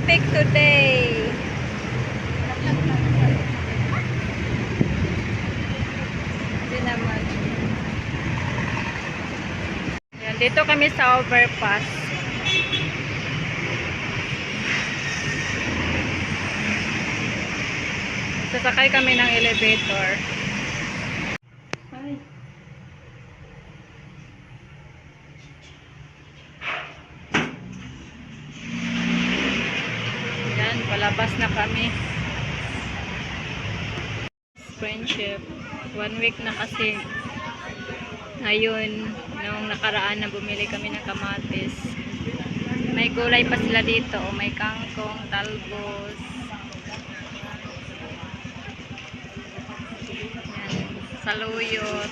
traffic today. Hindi. Yan, dito kami sa overpass. Sasakay kami ng elevator. Ay. Yan, palabas na kami. Friendship. One week na kasi. Ngayon, nung nakaraan na bumili kami ng kamatis. May gulay pa sila dito. O may kangkong, talbos. Yan, saluyot.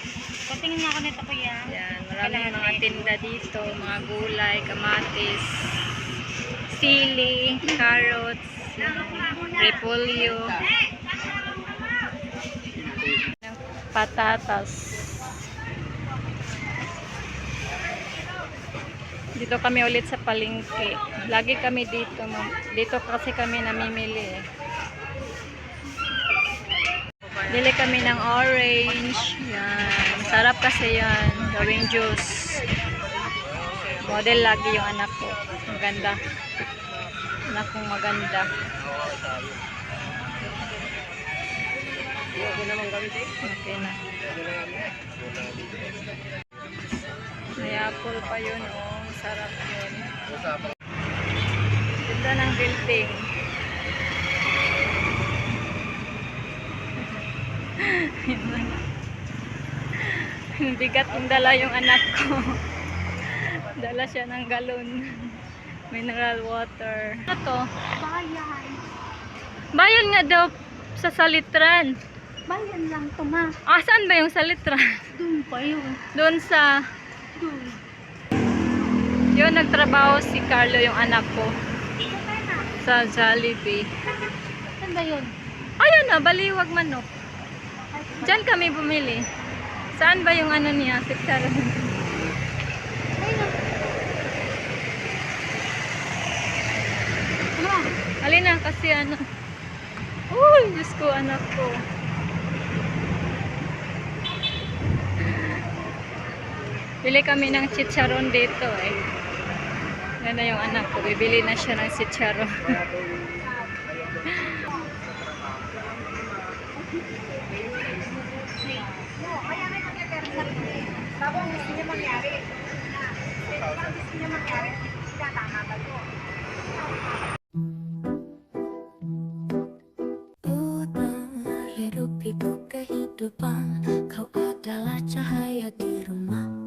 Patingin nga ako nito kuya. Yan, maraming mga tinda dito, mga gulay, kamatis, sili, carrots, repolyo, patatas. Dito kami ulit sa palengke. Lagi kami dito. Dito kasi kami namimili. eh. Bili kami ng orange. Yan. Sarap kasi yan. Gawing juice. Model lagi yung anak ko. Maganda. Anak kong maganda. Okay na. May apple pa yun. Oh, sarap yun. Ganda ng building. Bigat yung dala yung anak ko. dala siya ng galon. Mineral water. Ano to? Bayan. Bayan nga daw sa salitran. Bayan lang to ma. Ah, saan ba yung salitran? Doon pa yun. Doon sa... Doon. Yun, nagtrabaho si Carlo yung anak ko sa Jollibee. Saan ba yun? Ayun na, baliwag manok. Diyan kami bumili. Saan ba yung ano niya? Siksaran. Ayun na. Alina, kasi ano. Uy, Diyos ko, anak ko. Bili kami ng chicharon dito eh. Yan yung anak ko. Bibili na siya ng chicharon. Tapos gusto niya mangyari. Gusto niya mangyari. Tama ba yun? depan. Kau adalah cahaya di rumah.